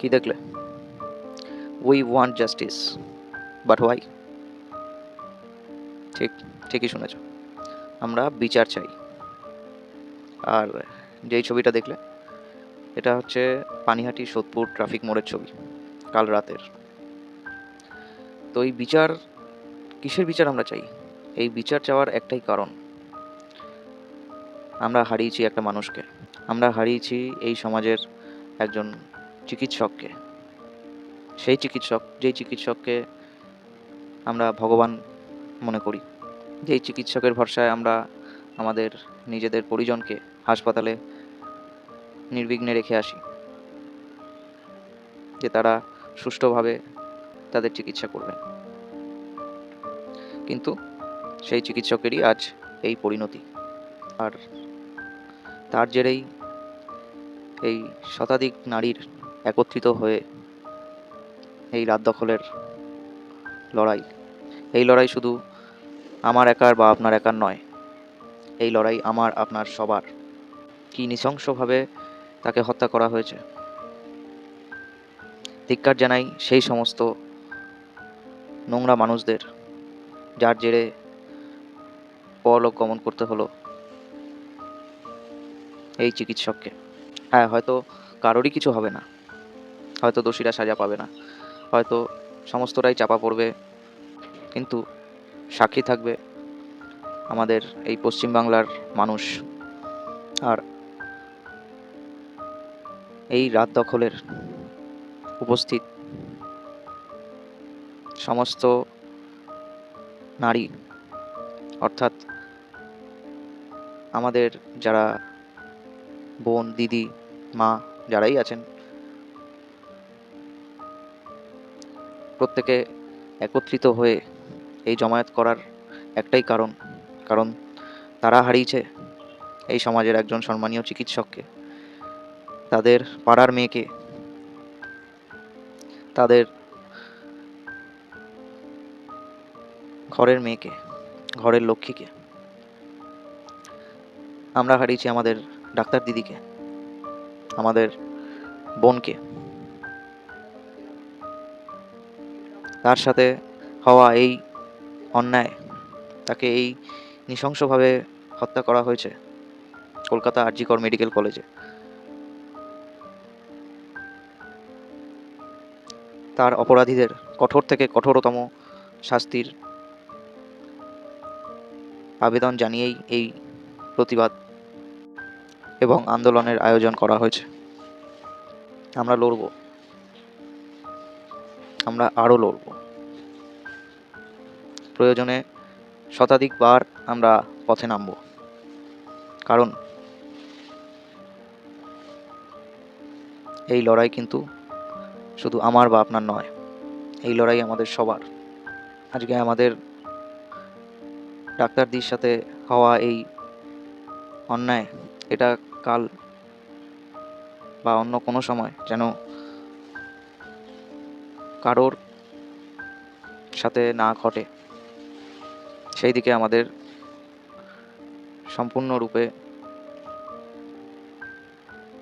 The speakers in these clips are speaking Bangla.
কি দেখলে we want justice but why ঠিক ঠিকই শুনেছ আমরা বিচার চাই আর যেই ছবিটা দেখলে এটা হচ্ছে পানিহাটি সোদপুর ট্রাফিক মোড়ের ছবি কাল রাতের তো এই বিচার কিসের বিচার আমরা চাই এই বিচার চাওয়ার একটাই কারণ আমরা হারিয়েছি একটা মানুষকে আমরা হারিয়েছি এই সমাজের একজন চিকিৎসককে, সেই চিকিৎসক, যেই চিকিৎসককে আমরা ভগবান মনে করি, যেই চিকিৎসকের ভরসায় আমরা আমাদের নিজেদের পরিজনকে হাসপাতালে নির্বিঘ্নে রেখে আসি, যে তারা সুষ্ঠুভাবে তাদের চিকিৎসা করবেন। কিন্তু সেই চিকিৎসকেরই আজ এই পরিণতি। আর তার জেরেই এই শতাধিক নারীর একত্রিত হয়ে এই রাত দখলের লড়াই। এই লড়াই শুধু আমার একার বা আপনার একার নয়, এই লড়াই আমার, আপনার সবার। কি নৃশংসভাবে তাকে হত্যা করা হয়েছে। ধিক্কার জানাই সেই সমস্ত নোংরা মানুষদের, যার জেরে পরলোক গমন করতে হলো এই চিকিৎসককে। হ্যাঁ হয়তো কারোরই কিছু হবে না। হয়তো দোষীরা সাজা পাবে না। হয়তো সমস্তটাই চাপা পড়বে। কিন্তু সাক্ষী থাকবে আমাদের এই পশ্চিমবাংলার মানুষ। আর এই রাত দখলের উপস্থিত সমস্ত নারী, অর্থাৎ আমাদের যারা বোন, দিদি, মা যারাই আছেন প্রত্যেকে একত্রিত হয়ে এই জমায়েত করার একটাই কারণ। কারণ তারা হারিয়েছে এই সমাজের একজন সম্মানীয় চিকিৎসককে। তাদের পাড়ার মেয়েকে। তাদের ঘরের মেয়েকে, ঘরের লক্ষ্মীকে। আমরা হারিয়েছি আমাদের ডাক্তার দিদিকে, আমাদের বোনকে। তার সাথে হওয়া এই অন্যায়, তাকে এই নৃশংসভাবে হত্যা করা হয়েছে কলকাতা আর আরজিকর মেডিকেল কলেজে। তার অপরাধীদের কঠোর থেকে কঠোরতম শাস্তির আবেদন জানিয়েই এই প্রতিবাদ এবং আন্দোলনের আয়োজন করা হয়েছে। আমরা লড়ব। আমরা আরও লড়ব। প্রয়োজনে শতাধিকবার আমরা পথে নামব। কারণ এই লড়াই কিন্তু শুধু আমার বা আপনার নয়, এই লড়াই আমাদের সবার। আজকে আমাদের ডাক্তারদির সাথে হওয়া এই অন্যায়, এটা কাল বা অন্য কোনো সময় যেন কারোর সাথে না ঘটে, সেই দিকে আমাদের সম্পূর্ণরূপে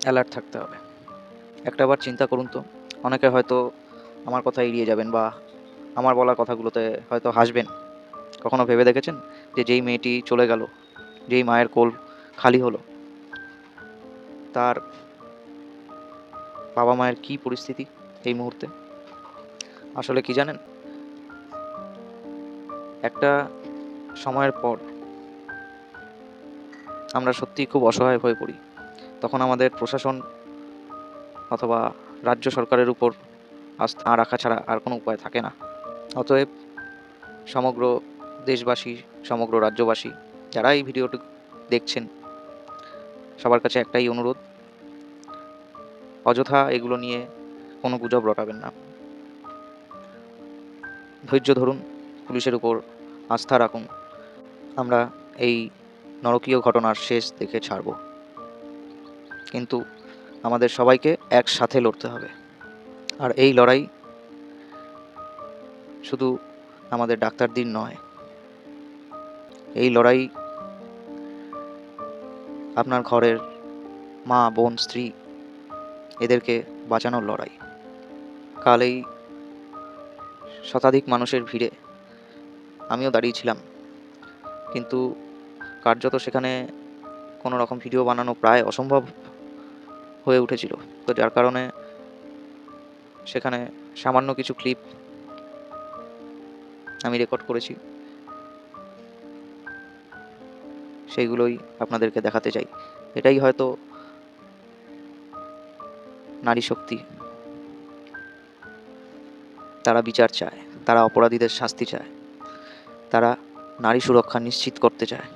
অ্যালার্ট থাকতে হবে। একটাবার চিন্তা করুন তো, অনেকে হয়তো আমার কথা এড়িয়ে যাবেন বা আমার বলা কথাগুলোতে হয়তো হাসবেন। কখনো ভেবে দেখেছেন যে যেই মেয়েটি চলে গেল, যেই মায়ের কোল খালি হলো, তার বাবা মায়ের কি পরিস্থিতি এই মুহূর্তে? আসলে কি জানেন? একটা সময়ের পর আমরা সত্যিই খুব অসহায় হয়ে পড়ি। তখন আমাদের প্রশাসন অথবা রাজ্য সরকারের উপর আস্থা রাখা ছাড়া আর কোনো উপায় থাকে না। অতএব সমগ্র দেশবাসী, সমগ্র রাজ্যবাসী যারা এই ভিডিওটি দেখছেন, সবার কাছে একটাই অনুরোধ, অযথা এগুলো নিয়ে কোনো গুজব রটাবেন না। ধৈর্য ধরুন, পুলিশের উপর আস্থা রাখুন। আমরা এই নরকীয় ঘটনার শেষ দেখে ছাড়ব। কিন্তু আমাদের সবাইকে একসাথে লড়তে হবে। আর এই লড়াই শুধু আমাদের ডাক্তারদের নয়, এই লড়াই আপনার ঘরের মা, বোন, স্ত্রী, এদেরকে বাঁচানোর লড়াই। কাল এই শতাধিক মানুষের ভিড়ে। আমিও দাঁড়িয়েছিলাম কিন্তু কার্যত সেখানে কোনো রকম ভিডিও বানানো প্রায় অসম্ভব হয়ে উঠেছিল। তো যার কারণে সেখানে সামান্য কিছু ক্লিপ আমি রেকর্ড করেছি। সেইগুলোই আপনাদেরকে দেখাতে চাই। এটাই হয়তো নারী শক্তি। তারা বিচার চায়, তারা অপরাধীদের শাস্তি চায়, তারা নারী সুরক্ষা নিশ্চিত করতে চায়।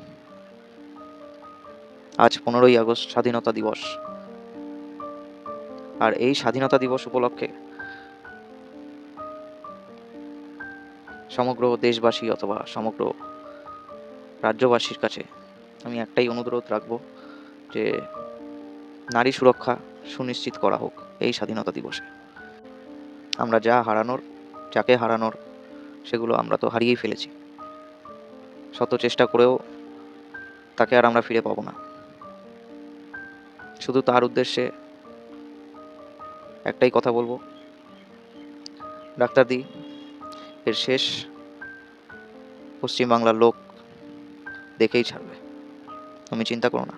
আজ পনেরোই আগস্ট, স্বাধীনতা দিবস। আর এই স্বাধীনতা দিবস উপলক্ষে সমগ্র দেশবাসী অথবা সমগ্র রাজ্যবাসীর কাছে আমি একটাই অনুরোধ রাখব যে নারী সুরক্ষা সুনিশ্চিত করা হোক এই স্বাধীনতা দিবসে। আমরা যা হারানোর যাকে হারানোর, সেগুলো আমরা তো হারিয়েই ফেলেছি। শত চেষ্টা করেও তাকে আর আমরা ফিরে পাবো না। শুধু তার উদ্দেশ্যে একটাই কথা বলব। ডাক্তার দি এর শেষ পশ্চিমবাংলার লোক দেখেই ছাড়বে। তুমি চিন্তা করো না।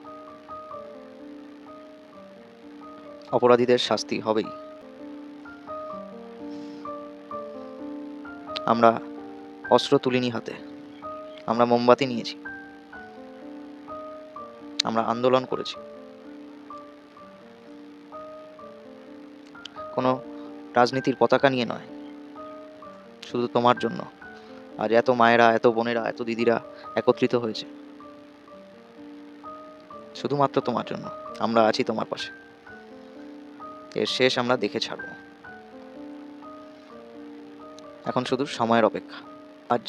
অপরাধীদের শাস্তি হবেই। আমরা অস্ত্র তুলিনি হাতে। আমরা মোমবাতি নিয়েছি। আমরা আন্দোলন করেছি। কোনো রাজনীতির পতাকা নিয়ে নয়। শুধু তোমার জন্য। আর এত মায়েরা, এত বোনেরা, এত দিদিরা একত্রিত হয়েছে। শুধুমাত্র তোমার জন্য। আমরা আছি তোমার পাশে। এর শেষ আমরা দেখে ছাড়ব। এখন শুধু সময়ের অপেক্ষা। আজ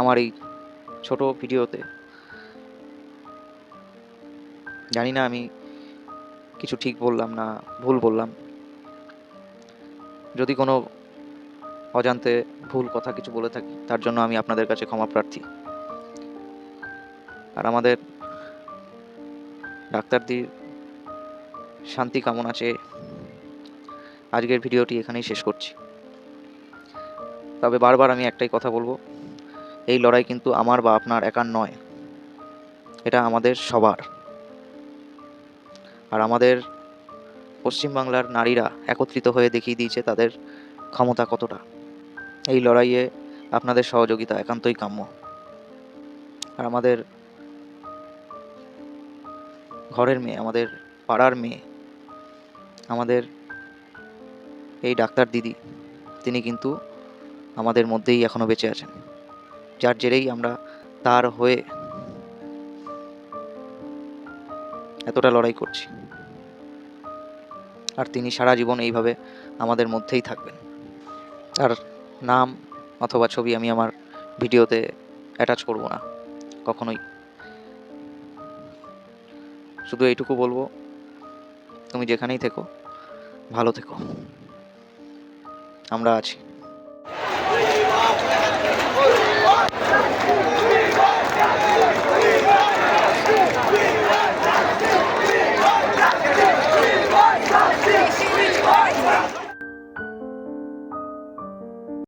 আমার এই ছোট ভিডিওতে জানি না আমি কিছু ঠিক বললাম না ভুল বললাম। যদি কোনো অজান্তে ভুল কথা কিছু বলে থাকি, তার জন্য আমি আপনাদের কাছে ক্ষমা প্রার্থী। আর আমাদের ডাক্তারদের শান্তি কামনা চেয়ে আজকের ভিডিওটি এখানেই শেষ করছি। তবে বারবার আমি একটাই কথা বলব, এই লড়াই কিন্তু আমার বা আপনার একার নয়, এটা আমাদের সবার। আর আমাদের পশ্চিমবাংলার নারীরা একত্রিত হয়ে দেখিয়ে দিয়েছে তাদের ক্ষমতা কতটা। এই লড়াইয়ে আপনাদের সহযোগিতা একান্তই কাম্য। আর আমাদের ঘরের মেয়ে, আমাদের পাড়ার মেয়ে, আমাদের এই ডাক্তার দিদি, তিনি কিন্তু আমাদের মধ্যেই এখনও বেঁচে আছেন। যার জেরেই আমরা তার হয়ে এতটা লড়াই করছি। আর তিনি সারা জীবন এইভাবে আমাদের মধ্যেই থাকবেন। তার নাম অথবা ছবি আমি আমার ভিডিওতে অ্যাটাচ করব না, কখনোই। শুধু এইটুকু বলব, তুমি যেখানেই থেকো, ভালো থেকো। আমরা আছি। Oh, my God.